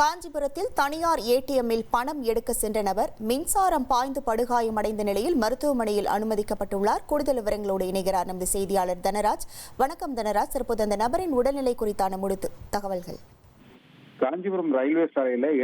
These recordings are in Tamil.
காஞ்சிபுரத்தில் தனியார் ஏடிஎம்மில் பணம் எடுக்க சென்ற நபர் மின்சாரம் பாய்ந்து படுகாயமடைந்த நிலையில் மருத்துவமனையில் அனுமதிக்கப்பட்டுள்ளார். கூடுதல் விவரங்களோடு இணைகிறார் நமது செய்தியாளர் தனராஜ். வணக்கம் தனராஜ். தற்போது அந்த நபரின் உடல்நிலை குறித்தான முழு தகவல்கள். காஞ்சிபுரம் ரயில்வே சாலையில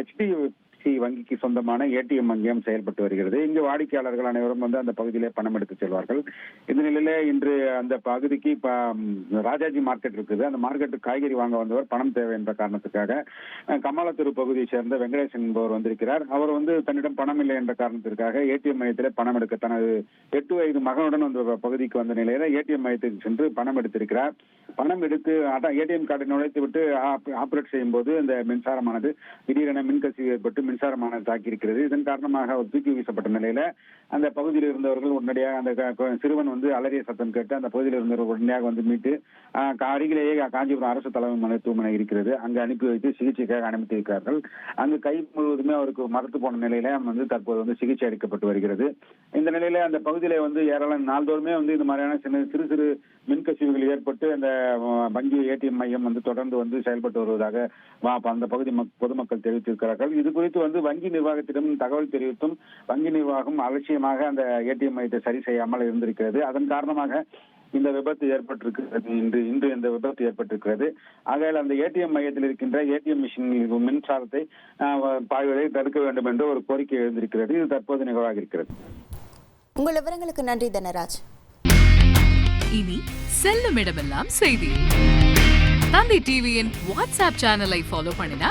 ஹெச்டிஎஃப்சி வங்கிக்கு சொந்தமான ஏடிஎம் வங்கியம் செயல்பட்டு வருகிறது. இங்கு வாடிக்கையாளர்கள் அனைவரும் வந்து அந்த பகுதியிலே பணம் எடுத்து செல்வார்கள். இந்த நிலையில இன்று அந்த பகுதிக்கு இப்ப ராஜாஜி மார்க்கெட் இருக்குது. அந்த மார்க்கெட்டுக்கு காய்கறி வாங்க வந்தவர் பணம் தேவை என்ற காரணத்துக்காக கமலத்தூர் பகுதியை சேர்ந்த வெங்கடேசன் என்பவர் வந்திருக்கிறார். அவர் வந்து தன்னிடம் பணம் இல்லை என்ற காரணத்திற்காக ஏடிஎம் மையத்திலே பணம் எடுக்க தனது எட்டு வயது மகனுடன் அந்த பகுதிக்கு வந்த நிலையில ஏடிஎம் மையத்துக்கு சென்று பணம் எடுத்திருக்கிறார். பணம் எடுத்து ஏடிஎம் கார்டை நுழைத்து விட்டு ஆப்- செய்யும் போது இந்த மின்சாரமானது திடீரென மின்கசிவு ஏற்பட்டு மின்சாரமானது தாக்கியிருக்கிறது இதன் காரணமாக அவர் தூக்கி வீசப்பட்ட நிலையில அந்த பகுதியில் இருந்தவர்கள் உடனடியாக அந்த க- சிறுவன் வந்து அலறிய சத்தம் கேட்டு அந்த பகுதியில் இருந்தவர்கள் உடனடியாக வந்து மீட்டு அருகிலேயே காஞ்சிபுரம் அரசு தலைமை மருத்துவமனை இருக்கிறது. அங்கு அனுப்பி வைத்து சிகிச்சைக்காக அனுமதித்திருக்கிறார்கள் அங்கு கை முழுவதுமே அவருக்கு மரத்து போன நிலையில வந்து தற்போது வந்து சிகிச்சை அளிக்கப்பட்டு வருகிறது. இந்த நிலையில அந்த பகுதியில வந்து ஏராளம் நாள்தோறுமே வந்து இந்த மாதிரியான சின்ன சிறு சிறு மின்கசிவுகள் ஏற்பட்டு அந்த வங்கி ஏடிஎம் மையம் வந்து தொடர்ந்து வந்து செயல்பட்டு வருவதாக வா- அந்த பகுதி மக்- பொதுமக்கள் தெரிவித்திருக்கிறார்கள். இது குறித்து வந்து வங்கி நிர்வாகத்திடம் தகவல் தெரிவித்தும் வங்கி நிர்வாகம் அலட்சியமாக அந்த ஏடிஎம் மையத்தை சரி செய்யாமல் இருந்திருக்கிறது. அதன் காரணமாக இந்த விபத்து ஏற்பட்டிருக்கிறது. இன்று இன்று இந்த விபத்து ஏற்பட்டிருக்கிறது. ஆகையால் அந்த ஏடிஎம் மையத்தில் இருக்கின்ற ஏடிஎம் மிஷின் மின்சாரத்தை பாய்வதை தடுக்க வேண்டும் என்று ஒரு கோரிக்கை எழுந்திருக்கிறது. இது தற்போது நிகழ்வாக இருக்கிறது. உங்கள் விவரங்களுக்கு நன்றி தனராஜ். இனி செல்லும் இடமெல்லாம் செய்தி. தந்தை டிவியின் வாட்ஸ்அப் சேனலை ஃபாலோ பண்ணினா